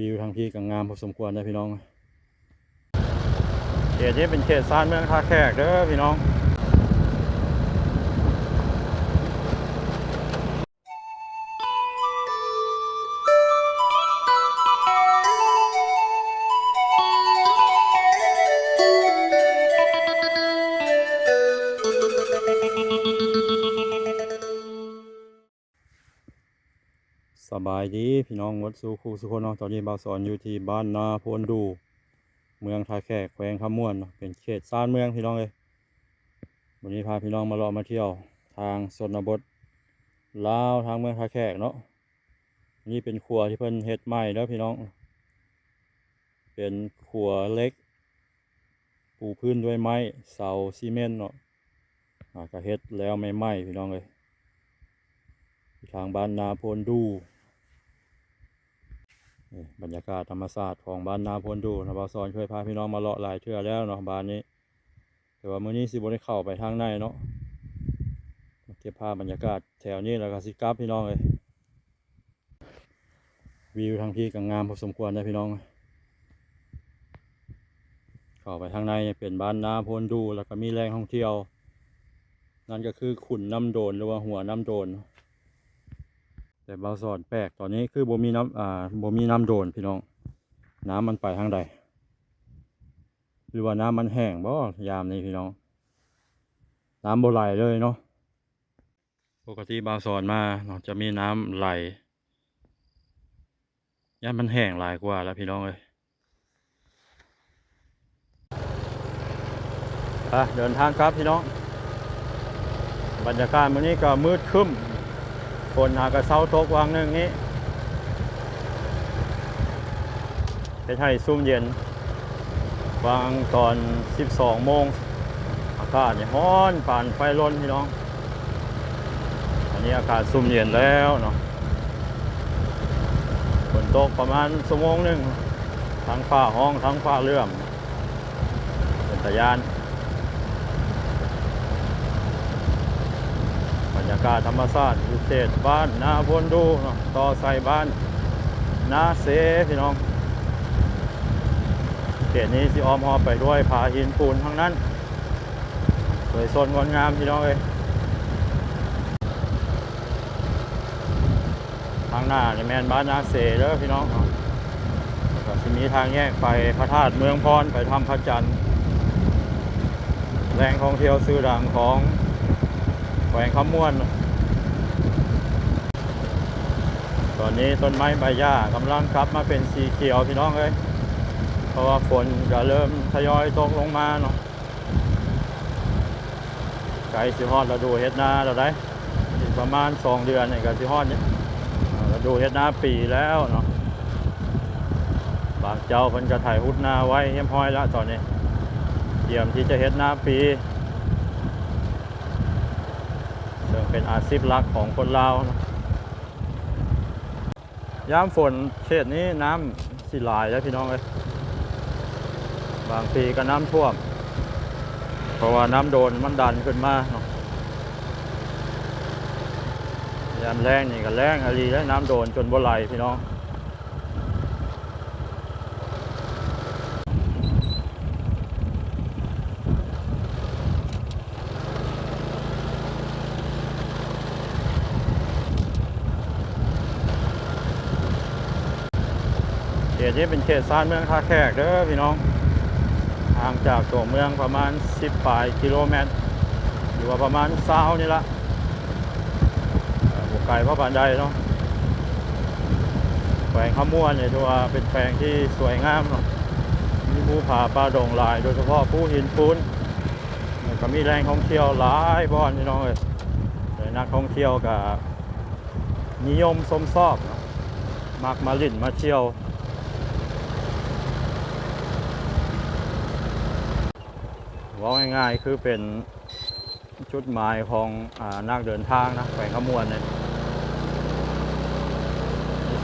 วิวทางที่กังงามพอสมควรนะพี่น้องเขตนี้เป็นเขตซานเมืองท่าแขกเด้อพี่น้อง บายดีพี่น้องวัดสู่คู่สุคนเนาะตอนนี้บาวสอนอยู่ที่บ้านนาโพนดู เมืองท่าแขกแขวงคำม่วนเนาะเป็นเขตซ่านเมืองพี่น้องเลยวันนี้พาพี่น้องมาเลาะมาเที่ยว ทางชนบทลาวทางเมืองท่าแขกเนาะนี่เป็นครัวที่เพิ่นเฮ็ดใหม่แล้วพี่น้อง เป็นครัวเล็ก ปูพื้นด้วยไม้เสาซีเมนต์เนาะอ่าก็เฮ็ดแล้วไม่ไหม้พี่น้องเลยทางบ้านนาโพนดู บรรยากาศธรรมศาสตร์ของบ้านนาพนดูนะบาวซอนเคยพาพี่น้องมาเลาะหลายเทื่อแล้วเนาะบ้านนี้ แต่ว่ามื้อนี้สิบ่ได้เข้าไปทางในเนาะเก็บภาพบรรยากาศแถวนี้แล้วก็สิกลับพี่น้องเลยวิวทางที่ก็งามพอสมควรนะพี่น้อง เข้าไปทางในเป็นบ้านนาพนดูแล้วก็มีแหล่งท่องเที่ยว นั่นก็คือขุนน้ำโดนหรือว่าหัวน้ำโดน แต่บางสอนแปลกตอนนี้คือบ่มีน้ำอ่าบ่มีน้ำโดนพี่น้อง น้ำมันไปทางใดหรือว่าน้ำมันแห้งบ่ยามนี้พี่น้อง น้ำบ่ไหลเลยเนาะปกติบางสอนมาเนาะจะมีน้ำไหลยามมันแห้งหลายกว่าแล้วพี่น้องเอ้ยเดินทางครับพี่น้อง บรรยากาศมื้อนี้ก็มืดครึ้ม ฝนหากระเซาตกวางหนึ่งนี้เป็นให้ซุ่มเย็น วางตอน 12 โมง อากาศเนี่ยร้อนป่านไฟร้นพี่น้อง อันนี้อากาศซุ่มเย็นแล้วเนาะฝนตกประมาณชั่วโมงหนึ่งทั้งฟ้าห้องทั้งฟ้าเลื่อมเป็นตะยาน บรร ยากาศธรรมชาติอยู่เขตบ้านนาบนดูเนาะต่อใส่บ้านนาเสพี่น้องเขตนี้สิออมหอไปด้วยผาหินปูนทั้งนั้น สวยสดงดงามพี่น้องเอ้ยทางหน้านี่แมนบ้านนาเสเด้อพี่น้องเนาะก็สิมีทางแยกไปพระธาตุเมืองพรไปทำพระจันทร์แหล่งท่องเที่ยวชื่อดังของ แขวงคำม่วน ตอนนี้ต้นไม้ใบหญ้ากำลังกลับมาเป็นสีเขียวพี่น้องเอ้ยเพราะว่าฝนก็เริ่มทยอยตกลงมาเนาะไก่สิฮอดฤดูเฮ็ดนาเราได้อีกประมาณสองเดือนนี่ก็สิฮอดเนี่ยฤดูเฮ็ดนาปีแล้วเนาะบางเจ้าเพิ่นก็ถ่ายหุดนาไว้เรียบร้อยแล้วตอนนี้เตรียมที่จะเฮ็ดนาปี ซึ่ง เป็นอาชีพหลักของคนลาวยามฝนเขตนี้น้ำสิหลายแล้วพี่น้องเลยบางปีก็น้ำท่วม เพราะว่าน้ำโดนมันดันขึ้นมาเนาะยามแรงนี่ก็แรงอะไรแล้วน้ำโดนจนบ่ไหลพี่น้อง ขตนี้เป็นเขตซานเมืองท่าแขกเด้อพี่น้องห่างจากตัวเมืองประมาณ 10ปลายกิโลเมตรอยู่ว่าประมาณเศร้านี่ละเอ่อบ่ไกลเพราะปานใดเนาะแขวงขมวนเนี่ยถือว่าเป็นแขวงที่สวยงามเนาะมีภูผาป่าดงหลาย โดยเฉพาะภูหินปูนก็มีแหล่งท่องเที่ยวหลายบ่อนพี่น้องเอ้ยนักท่องเที่ยวก็นิยมชมชอบเนาะมักมาลิ่นมาเที่ยว ว่าง่ายๆคือเป็นจุดหมายของอานักเดินทางนะแขวงขมวนเนี่ย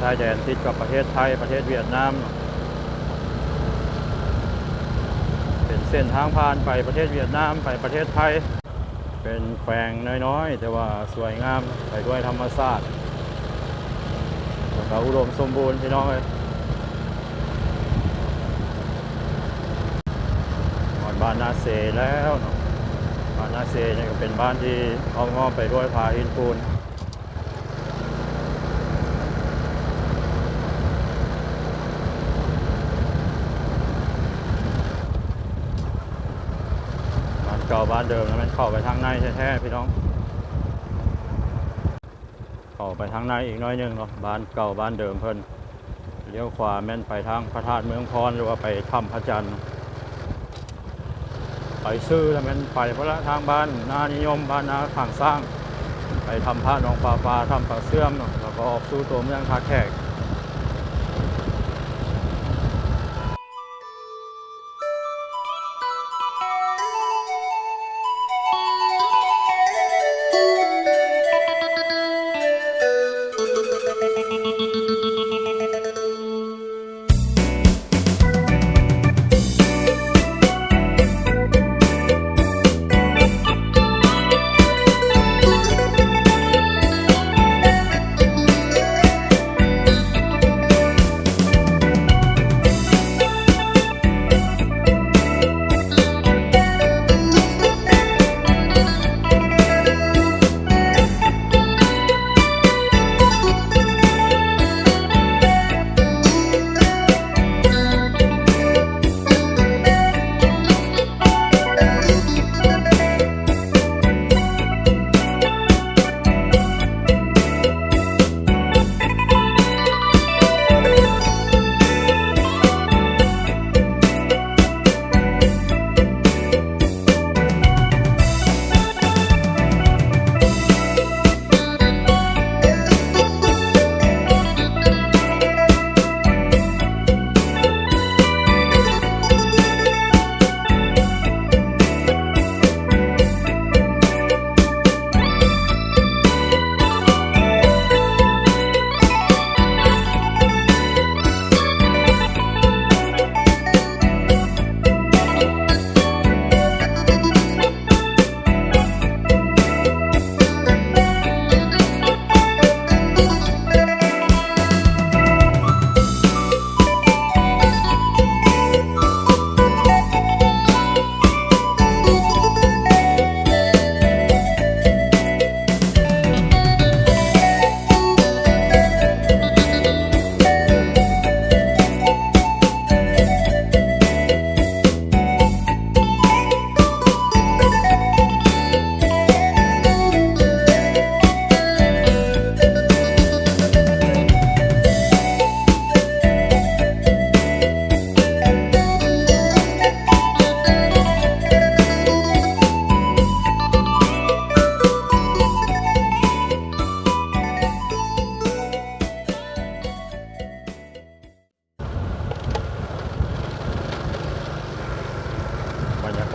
ชายแดนติดกับประเทศไทยประเทศเวียดนามเนาะเป็นเส้นทางผ่านไปประเทศเวียดนามไปประเทศไทย เป็นแขวงน้อยๆ แต่ว่าสวยงามไปด้วยธรรมชาติแล้วก็อุดมสมบูรณ์พี่น้องเลย บ้านนาเซแล้วเนาะบ้านนาเซเนี่ยก็เป็นบ้านที่เอางอมไปด้วยผาหินปูนบ้านเก่าบ้านเดิมนะมันเข้าไปทางในแท้ๆพี่น้องเข้าไปทางในอีกน้อยนึงเนาะบ้านเก่าบ้านเดิมเพิ่นเลี้ยวขวาแม่นไปทางพระธาตุเมืองพรหรือว่าไปถ้ำพระจันทร์ ไปซื้อแล้วม่นไปพระละทางบ้านนานิยมบ้านนาข้างสร้าง ไปทำผ้าหนองปลาปลาทำปลาเสื่อมเนาะแล้วก็ออกสู้ตัวเมืองทาแขก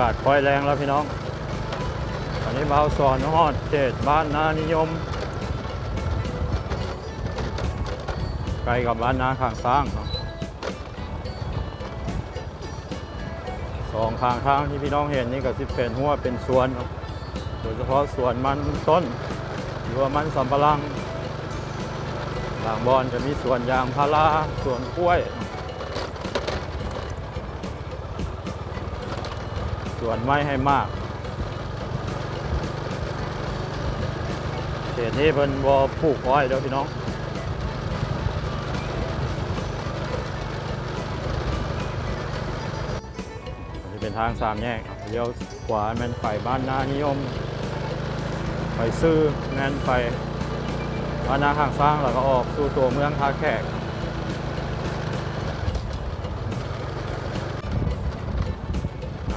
ากาศค่อยแรงแล้วพี่น้องตอนนี้เบาสอนฮอดเจ็ดบ้านนานิยมใกล้กับบ้านนาข้างสร้างสองข้างทางที่พี่น้องเห็นนี่ก็สิเป็นหัวเป็นสวนโดยเฉพาะสวนมันต้นหรือว่ามันสำปะหลังหลังบอนจะมีสวนยางพาราสวนกล้วย สวนไม้ให้มากเขตนี้เป็นวอปลูกอ้อยเด้อพี่น้องนนี้เป็นทางสามแยกเลี้ยวขวาแมนไปบ้านนานิยม ไปซื้อแมนไปบ้านนาข้างสร้างแล้วก็ออกสู่ตัวเมืองท่าแขก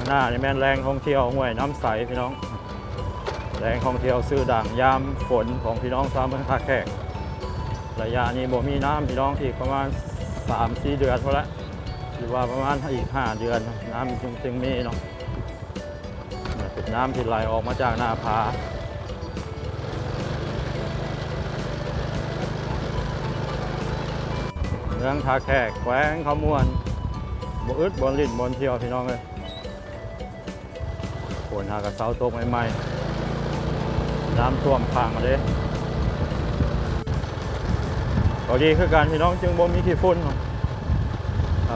หน้านี่แม่นแรงท่องเที่ยวห้วยน้ำใสพี่น้อง แรงท่องเที่ยวซื้อด่างยามฝนของพี่น้องชาวเมืองท่าแขกระยะนี้บ่มีน้ำพี่น้องอีกประมาณ3-4เดือนพอละหรือว่าประมาณอีก 5 เดือน น้ำจึงจึงมีเนาะเนี่ยเป็นน้ำที่ไหลออกมาจากหน้าผาเมืองท่าแขกแขวงขมวนบ่อึดบ่ลิ้นบ่เที่ยวพี่น้องเลย นหากระเซาตกใหม่ๆน้ำท่วมพังมาเลยก็ดีคือการพี่น้องจึงบ่มีขี้ฝุ่น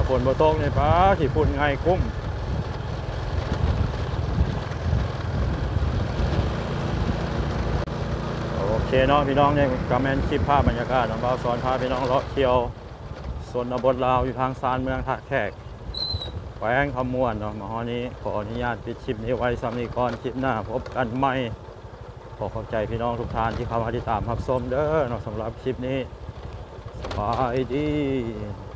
ฝนบ่ตกเนี่ยป้าขี้ฝุ่นไงคุ้มเคน้องพี่น้องเนี่ยกำแมนคลิปภาพบรรยากาศของเราสอนพาพี่น้องเลาะเที่ยวสนอบทลาวอยู่ทางซานเมืองท่าแขก แขวงขมวนเนาะมาฮอนี้ขออนุญาตปิดคลิปนี้ไว้สำหรับนี้ก่อนคลิปหน้าพบกันใหม่ขอขอบใจพี่น้องทุกท่านที่เข้ามาติดตามรับชมเด้อเนาะสำหรับคลิปนี้สบายดี